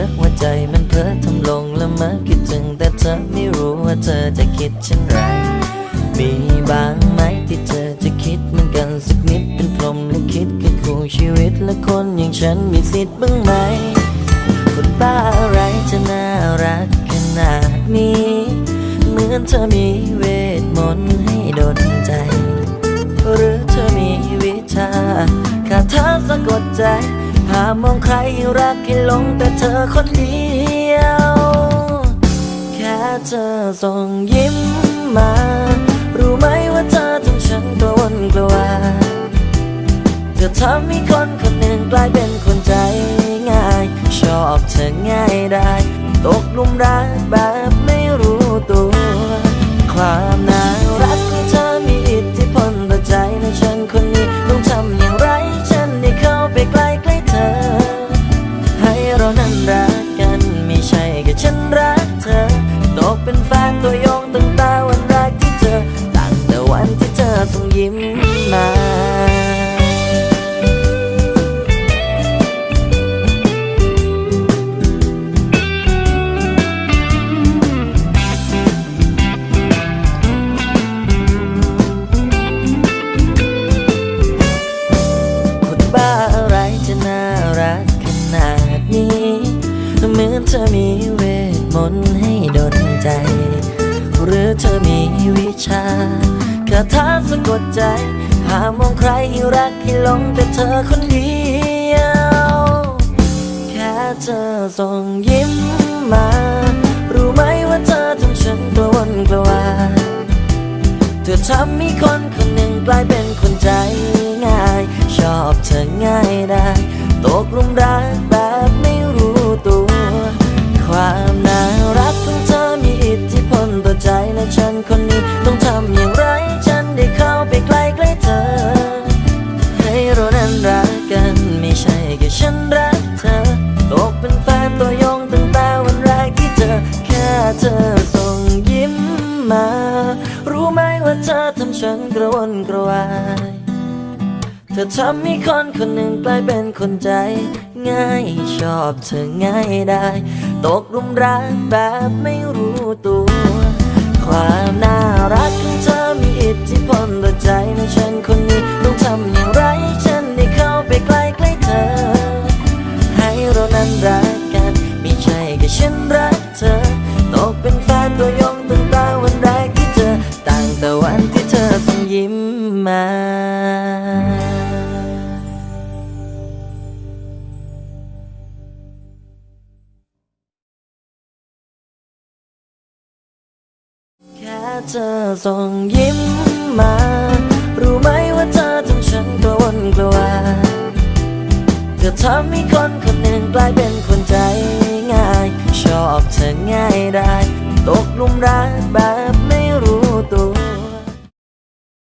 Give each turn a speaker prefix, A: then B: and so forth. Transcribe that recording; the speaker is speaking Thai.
A: อหัวใจมันเพ้อทำลงละเมอคิดถึงแต่เธอไม่รู้ว่าเธอจะคิดเช่นไร มีบางไหมที่เธอจะคิดเหมือนกันสักนิดเป็นพรหมลิขิตคือคู่ชีวิตและคนอย่างฉันมีสิทธิ์บ้างไหม คนบ้าอะไรจะน่ารักขนาดนี้ เหมือนเธอมีเวทมนต์ให้ดนใจ หรือเธอมีวิชาคาถาสะกดใจามองใครรักให้หลงแต่เธอคนเดียว แค่เธอส่งยิ้มมา รู้ไหมว่าเธอทำฉันกระวนกระวายเธอทำให้คนคนหนึ่งกลายเป็นคนใจง่าย ชอบเธอง่ายได้ ตกหลุมรักแบบไม่รู้ตัวควา เป็นแฟนตัวยงตั้งแต่วันแรกที่เจอตั้งแต่วันที่เธอส่งยิ้มมาคนบ้าอะไรจะน่ารักขนาดนี้เหมือนเธอมีเวทมนต์ให้ดน ใจ หรือเธอมีวิชาคาถาสะกดใจ หามองใครให้รักให้หลงแต่เธอคนเดียว แค่เธอส่งยิ้มมา รู้ไหมว่าเธอทำฉันกระวนกระวายเธอทำให้คนคนหนึ่งกลายเป็นคนใจง่าย ชอบเธอง่ายได้ ตกหลุมรัก รู้ไหมว่าเธอทำฉันกระวนกระวาย เธอทำให้คนคนหนึ่งกลายเป็นคนใจ ง่ายชอบเธอง่ายได้ ตกหลุมรักแบบไม่รู้ตัว กเป็นแฟนตัวยงตั้งแต่วันแรกที่เจอตั้งแต่วันที่เธอส่งยิ้มมาแค่เธอส่งยิ้มมา รู้ไหมว่าเธอทำฉันกระวนกระวายเธอทำให้ ได้ ตกหลุมรักแบบ